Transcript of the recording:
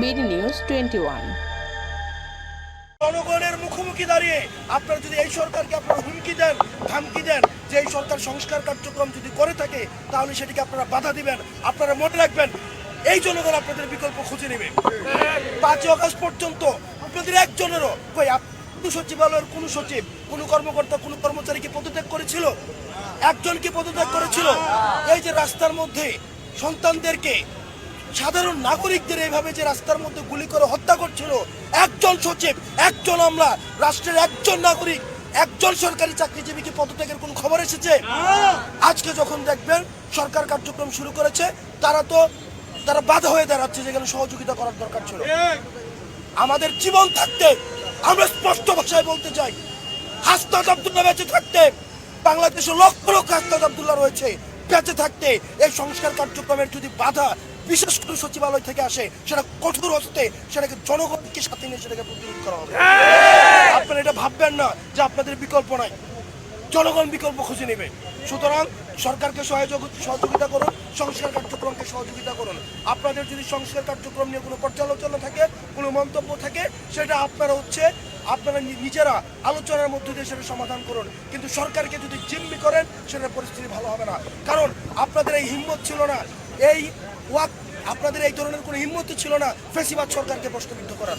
BD news twenty one. জনগণের মুখোমুখি দাঁড়িয়ে আপনারা যদি এই সরকারকে আপনারা হুমকি দেন, ধামকি দেন যে এই সরকার সংস্কার কার্যক্রম যদি করে থাকে, তাহলে সেটিকে আপনারা বাধা দিবেন, আপনারা মনে রাখবেন, এই জনগণ আপনাদের বিকল্প খুঁজে নেবে। পাঁচই অগস্ট পর্যন্ত আপনাদের একজনেরও, কই কোন সচিবালয়ের কোন সচিব, কোন কর্মকর্তা, কোন কর্মচারী কি পদত্যাগ করেছিল? একজন কি পদত্যাগ করেছিল? এই যে রাস্তার মধ্যে সন্তানদেরকে সাধারণ নাগরিকদের এইভাবে যে রাস্তার মধ্যে গুলি করে হত্যা করছিল একজন সচিব একজন আমরা রাষ্ট্রের একজন নাগরিক একজন সরকারি চাকরিজীবী কি পদত্যাগের কোনো খবর এসেছে? আজকে যখন দেখবেন সরকার কার্যক্রম শুরু করেছে তারা তো তারা বাধা হয়ে দাঁড়াচ্ছে যেখানে সহযোগিতা করার দরকার ছিল। আমাদের জীবন থাকতে আমরা স্পষ্ট ভাষায় বলতে চাই হাসনাত আব্দুল্লাহ বেঁচে থাকতে বাংলাদেশে লক্ষ লক্ষ হাসনাত আব্দুল্লাহ রয়েছে বেঁচে থাকতে এই সংস্কার কার্যক্রমের যদি বাধা বিশেষ করে সচিবালয় থেকে আসে, সেটা কঠোর হস্তে সেটাকে জনগণকে সাথে নিয়ে সেটাকে প্রতিরোধ করা হবে। আপনারা এটা ভাববেন না যে আপনাদের বিকল্প নাই। জনগণ বিকল্প খুঁজে নেবে। সুতরাং সরকারকে সহযোগ সহযোগিতা করুন, সংস্কার কার্যক্রমকে সহযোগিতা করুন। আপনাদের যদি সংস্কার কার্যক্রম নিয়ে কোনো পর্যালোচনা থাকে, কোনো মন্তব্য থাকে, সেটা আপনারা হচ্ছে, আপনারা নিজেরা আলোচনার মধ্য দিয়ে সেটা সমাধান করুন। কিন্তু সরকারকে যদি জিম্মি করেন সেটা পরিস্থিতি ভালো হবে না। কারণ আপনাদের এই হিম্মত ছিল না। এই ওয়াক আপনাদের এই ধরনের কোনো হিম্মত ছিল না ফেসিবাদ সরকারকে প্রশ্নবিদ্ধ করার